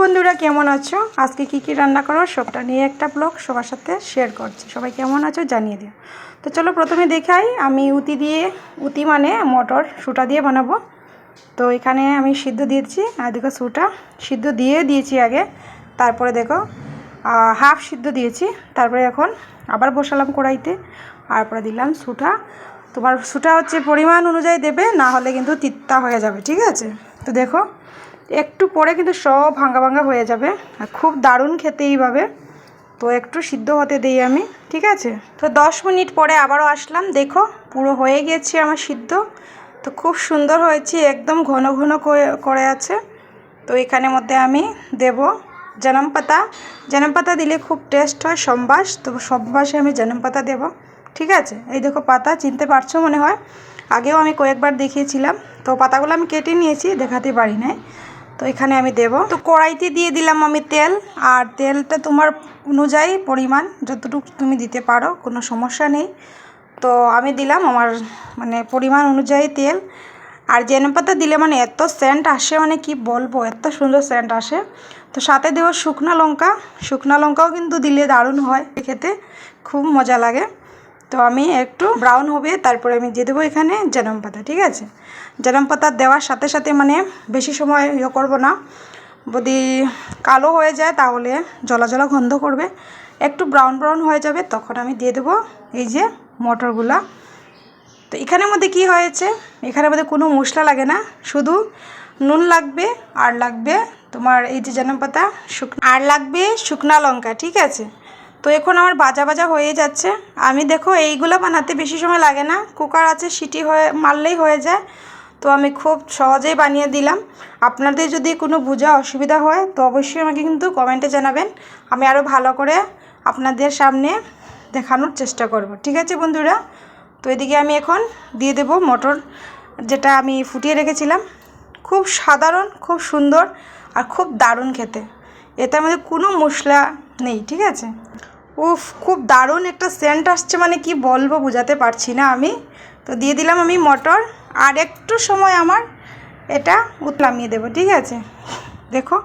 বন্ধুরা, কেমন আছো? আজকে কি কি রান্না করো? সবটা নিয়ে একটা ব্লগ সবার সাথে শেয়ার করছি। সবাই কেমন আছো জানিয়ে দিও। তো চলো প্রথমে দেখাই, আমি উতি দিয়ে, উতি মানে মটর সুটা দিয়ে বানাবো। তো এখানে আমি সিদ্ধ দিয়েছি, আর দেখো সুটা। সিদ্ধ দিয়ে দিয়েছি আগে, তারপরে দেখো হাফ সিদ্ধ দিয়েছি। তারপরে এখন আবার বসালাম কড়াইতে, তারপরে দিলাম সুটা। তোমার সুটা হচ্ছে পরিমাণ অনুযায়ী দেবে, না হলে কিন্তু তিত্তা হয়ে যাবে, ঠিক আছে? তো দেখো একটু পরে কিন্তু সব ভাঙ্গা ভাঙ্গা হয়ে যাবে। আর খুব দারুণ খেতে এইভাবে। তো একটু সিদ্ধ হতে দিই আমি, ঠিক আছে? তো দশ মিনিট পরে আবারও আসলাম। দেখো, পুরো হয়ে গিয়েছে আমার সিদ্ধ। তো খুব সুন্দর হয়েছে, একদম ঘন ঘন করে- করে আছে। তো এখানের মধ্যে আমি দেব জনম পাতা। জনম পাতা দিলে খুব টেস্ট হয়, সম্বাস। তো সম্বাসে আমি জনম পাতা দেব, ঠিক আছে? এই দেখো পাতা, চিনতে পারছ মনে হয়? আগেও আমি কয়েকবার দেখিয়েছিলাম। তো পাতাগুলো আমি কেটে নিয়েছি, দেখাতে পারি নাই। তো এখানে আমি দেব। তো কড়াইতে দিয়ে দিলাম আমি তেল। আর তেলটা তোমার অনুযায়ী পরিমাণ, যতটুকু তুমি দিতে পারো, কোনো সমস্যা নেই। তো আমি দিলাম আমার মানে পরিমাণ অনুযায়ী তেল। আর জেনে পাতা দিলে মানে এত সেন্ট আসে মানে কি বলব, এত সুন্দর সেন্ট আসে। তো সাথে দেবো শুকনো লঙ্কা। শুকনো লঙ্কাও কিন্তু দিলে দারুণ হয় খেতে, খুব মজা লাগে। তো আমি একটু ব্রাউন হবে, তারপরে আমি দিয়ে দেবো এখানে জনম পাতা, ঠিক আছে? জনম পাতা দেওয়ার সাথে সাথে মানে বেশি সময় ইয়ে করব না। যদি কালো হয়ে যায় তাহলে জলা জলা গন্ধ করবে। একটু ব্রাউন ব্রাউন হয়ে যাবে তখন আমি দিয়ে দেবো এই যে মটরগুলা। তো এখানের মধ্যে কি হয়েছে? এখানের মধ্যে কোনো মশলা লাগে না, শুধু নুন লাগবে, আর লাগবে তোমার এই যে জনম পাতা, শুক আর লাগবে শুকনা লঙ্কা, ঠিক আছে? তো এখন আমার ভাজা ভাজা হয়ে যাচ্ছে। আমি দেখো এইগুলো বানাতে বেশি সময় লাগে না। কুকার আছে, সিটি হয়ে, মারলেই হয়ে যায়। তো আমি খুব সহজেই বানিয়ে দিলাম। আপনাদের যদি কোনো বোঝা অসুবিধা হয়, তো অবশ্যই আমাকে কিন্তু কমেন্টে জানাবেন। আমি আরও ভালো করে আপনাদের সামনে দেখানোর চেষ্টা করব। ঠিক আছে বন্ধুরা? তো এদিকে আমি এখন দিয়ে দেব মটর, যেটা আমি ফুটিয়ে রেখেছিলাম। খুব সাধারণ, খুব সুন্দর আর খুব দারুণ খেতে। এতে আমাদের কোনো মশলা নেই, ঠিক আছে? উফ, খুব দারুণ একটা সেন্ট আসছে মানে কি বলব বোঝাতে পারছি না আমি। তো দিয়ে দিলাম আমি মটর, আর একটু সময় আমার এটা উতলামিয়ে দেবো, ঠিক আছে? দেখো,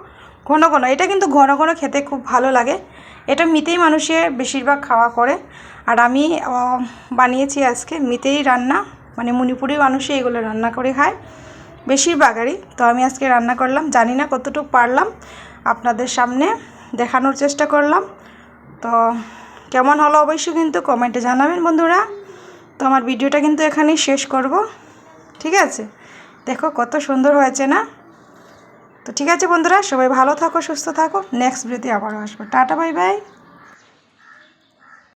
ঘন ঘন, এটা কিন্তু ঘন ঘন খেতে খুব ভালো লাগে। এটা মিতেই মানুষের বেশিরভাগ খাওয়া করে। আর আমি বানিয়েছি আজকে মিতেই রান্না মানে মণিপুরি মানুষই এগুলো রান্না করে খায় বেশিরভাগ আরই তো আমি আজকে রান্না করলাম, জানি না কতটুকু পারলাম আপনাদের সামনে। দেখানোর চেষ্টা করলাম। তো কেমন হলো অবশ্যই কিন্তু কমেন্টে জানাবেন বন্ধুরা। তো আমার ভিডিওটা কিন্তু এখানেই শেষ করব। ঠিক আছে? দেখো কত সুন্দর হয়েছে না? তো ঠিক আছে বন্ধুরা, সবাই ভালো থাকো, সুস্থ থাকো। নেক্সট ভিডিওতে আবারও আসব। Tata bye bye